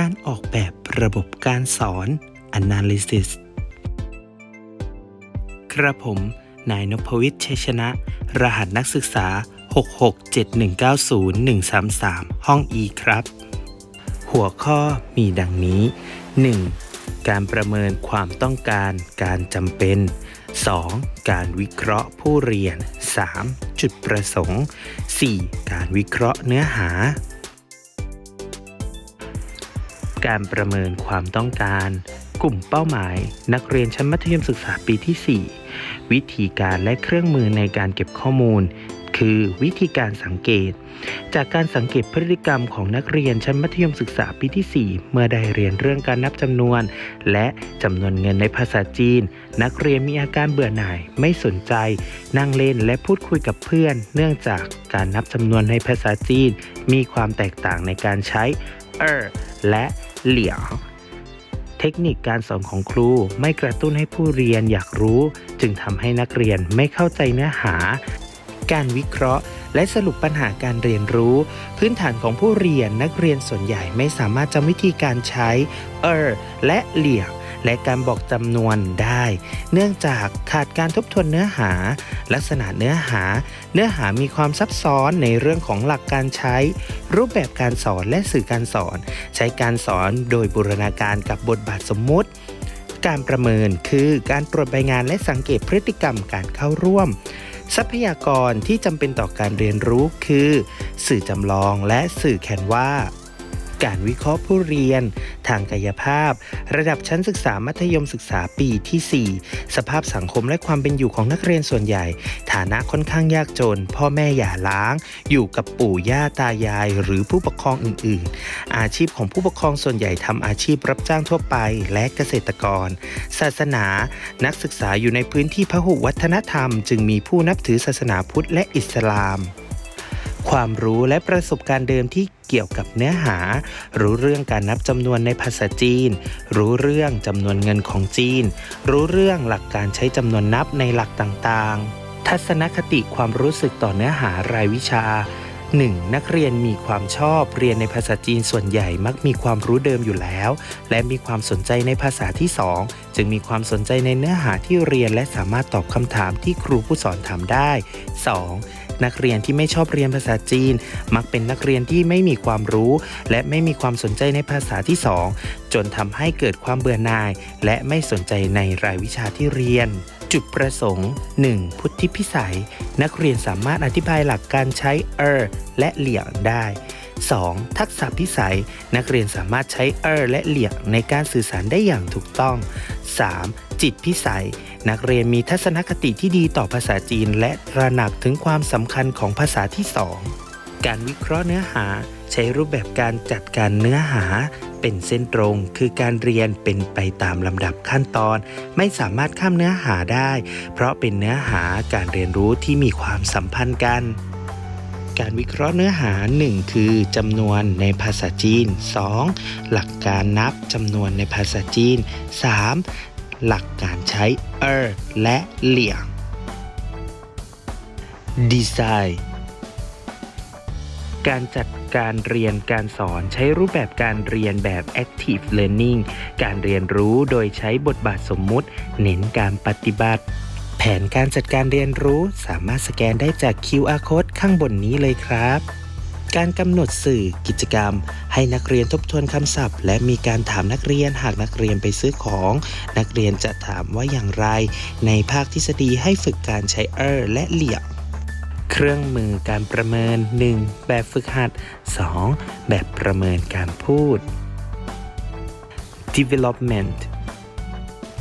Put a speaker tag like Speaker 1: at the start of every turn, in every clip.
Speaker 1: การออกแบบระบบการสอน Analysis ครับผม นายนพวิทย์ชัยชนะ รหัสนักศึกษา 667190133 ห้อง E ครับ หัวข้อมีดังนี้ 1. การประเมินความต้องการการจำเป็น 2. การวิเคราะห์ผู้เรียน 3. จุดประสงค์ 4. การวิเคราะห์เนื้อหา การประเมินความต้องการ กลุ่มเป้าหมาย นักเรียนชั้นมัธยมศึกษาปีที่ 4 วิธีการและเครื่องมือในการเก็บข้อมูล คือวิธีการสังเกต จากการสังเกตพฤติกรรมของนักเรียนชั้นมัธยมศึกษาปีที่ 4 เมื่อได้เรียนเรื่องการนับจำนวน และจำนวนเงินในภาษาจีน นักเรียนมีอาการเบื่อหน่าย ไม่สนใจ นั่งเล่นและพูดคุยกับเพื่อน เนื่องจากการนับจำนวนในภาษาจีน มีความแตกต่างในการใช้ เออและ เหลียงเทคนิคการสอนของครูไม่กระตุ้นให้ผู้เรียนอยากรู้ จึงทำให้นักเรียนไม่เข้าใจเนื้อหา การวิเคราะห์ และสรุปปัญหาการเรียนรู้ พื้นฐานของผู้เรียนนักเรียนส่วนใหญ่ไม่สามารถจำวิธีการใช้ เออและเหลี่ยง และการบอกจำนวนได้ เนื่องจากขาดการทบทวนเนื้อหา ลักษณะเนื้อหา เนื้อหามีความซับซ้อนในเรื่องของหลักการใช้ รูปแบบการสอนและสื่อการสอน ใช้การสอนโดยบูรณาการกับบทบาทสมมุติ การประเมินคือการตรวจใบงานและสังเกตพฤติกรรมการเข้าร่วมทรัพยากรที่จำเป็นต่อการเรียนรู้คือ สื่อจำลองและสื่อแคนวา การวิเคราะห์ผู้เรียน ทางกายภาพ ระดับชั้นศึกษามัธยมศึกษาปีที่ 4 สภาพสังคมและความเป็นอยู่ของนักเรียนส่วนใหญ่ ฐานะค่อนข้างยากจน พ่อแม่หย่าร้าง อยู่กับปู่ย่าตายาย หรือผู้ปกครองอื่น ๆ อาชีพของผู้ปกครองส่วนใหญ่ทำอาชีพรับจ้างทั่วไปและเกษตรกร ศาสนา นักศึกษาอยู่ในพื้นที่พหุวัฒนธรรม จึงมีผู้นับถือศาสนาพุทธและอิสลาม ความรู้และประสบการณ์เดิมที่เกี่ยวกับเนื้อหา รู้เรื่องการนับจำนวนในภาษาจีน รู้เรื่องจำนวนเงินของจีน รู้เรื่องหลักการใช้จำนวนนับในหลักต่างๆ ทัศนคติความรู้สึกต่อเนื้อหารายวิชา 1. นักเรียนมีความชอบเรียนในภาษาจีนส่วนใหญ่มักมีความรู้เดิมอยู่แล้ว และมีความสนใจในภาษาที่ 2 จึงมีความสนใจในเนื้อหาที่เรียนและสามารถตอบคำถามที่ครูผู้สอนถามได้ 2. นักเรียนที่ไม่ชอบเรียนภาษาจีน มักเป็นนักเรียนที่ไม่มีความรู้ และไม่มีความสนใจในภาษาที่ 2 จนทำให้เกิดความเบื่อหน่าย และไม่สนใจในรายวิชาที่เรียนจุดประสงค์ 1. พุทธิพิสัย นักเรียนสามารถอธิบายหลักการใช้เออและเหลี่ยงได้ 2. ทักษะพิสัย นักเรียนสามารถใช้เออและเหลี่ยงในการสื่อสารได้อย่างถูกต้อง 3. จิตพิสัย นักเรียนมีทัศนคติที่ดีต่อภาษาจีน และตระหนักถึงความสำคัญของภาษาที่ 2 การวิเคราะห์เนื้อหา ใช้รูปแบบการจัดการเนื้อหา เป็นเส้นตรงคือการเรียนเป็นไปตามลำดับขั้นตอน ไม่สามารถข้ามเนื้อหาได้ เพราะเป็นเนื้อหาการเรียนรู้ที่มีความสัมพันธ์กัน การวิเคราะห์เนื้อหา 1 คือจำนวนในภาษาจีน 2. หลักการนับจำนวนในภาษาจีน 3. หลักการใช้เออและเหลี่ยงดีไซน์การจัดการเรียนการสอนใช้รูปแบบการเรียนแบบ active learning การเรียนรู้โดยใช้บทบาทสมมุติ เน้นการปฏิบัติ ผนการจัดการเรียนรู้สามารถสแกนได้จาก QR code ข้างบนนี้เลยครับ การกำหนดสื่อกิจกรรม ให้นักเรียนทบทวนคำศัพท์ และมีการถามนักเรียนหากนักเรียนไปซื้อของ นักเรียนจะถามว่าอย่างไร ในภาคทฤษฎีให้ฝึกการใช้เออและเหลี่ยงเครื่องมือการประเมิน 1. แบบฝึกหัด 2. แบบประเมินการพูด development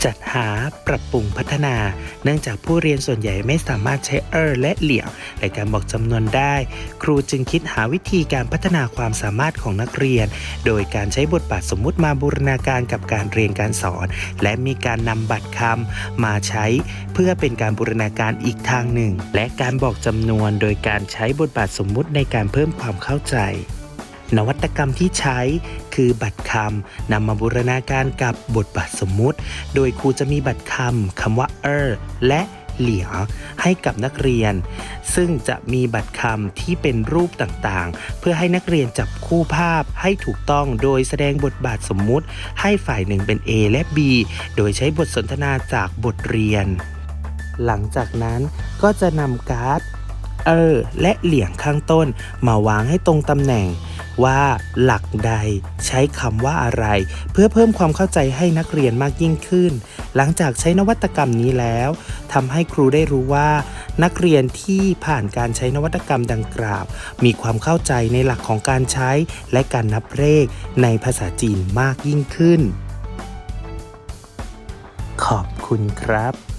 Speaker 1: จัดหาปรับปรุงพัฒนา เนื่องจากผู้เรียนส่วนใหญ่ไม่สามารถใช้เออและเหลี่ยงในการบอกจำนวนได้ ครูจึงคิดหาวิธีการพัฒนาความสามารถของนักเรียน โดยการใช้บทบาทสมมุติมาบูรณาการกับการเรียนการสอน และมีการนำบัตรคำมาใช้ เพื่อเป็นการบูรณาการอีกทางหนึ่ง และการบอกจำนวนโดยการใช้บทบาทสมมุติในการเพิ่มความเข้าใจ นวัตกรรมที่ใช้คือบัตรคำนำมาบูรณาการกับบทบาทสมมุติ โดยครูจะมีบัตรคำคำว่าเออและเหลียงให้กับนักเรียน ซึ่งจะมีบัตรคำที่เป็นรูปต่างๆ เพื่อให้นักเรียนจับคู่ภาพให้ถูกต้องโดยแสดงบทบาทสมมุติ ให้ฝ่ายหนึ่งเป็น A และ B โดยใช้บทสนทนาจากบทเรียน หลังจากนั้นก็จะนำการ์ดเออและเหลี่ยงข้างต้นมาวางให้ตรงตำแหน่ง ว่าหลักใดใช้คำว่าอะไร เพื่อเพิ่มความเข้าใจให้นักเรียนมากยิ่งขึ้น หลังจากใช้นวัตกรรมนี้แล้วทำให้ครูได้รู้ว่า นักเรียนที่ผ่านการใช้นวัตกรรมดังกล่าว มีความเข้าใจในหลักของการใช้และการนับเลขในภาษาจีนมากยิ่งขึ้น ขอบคุณครับ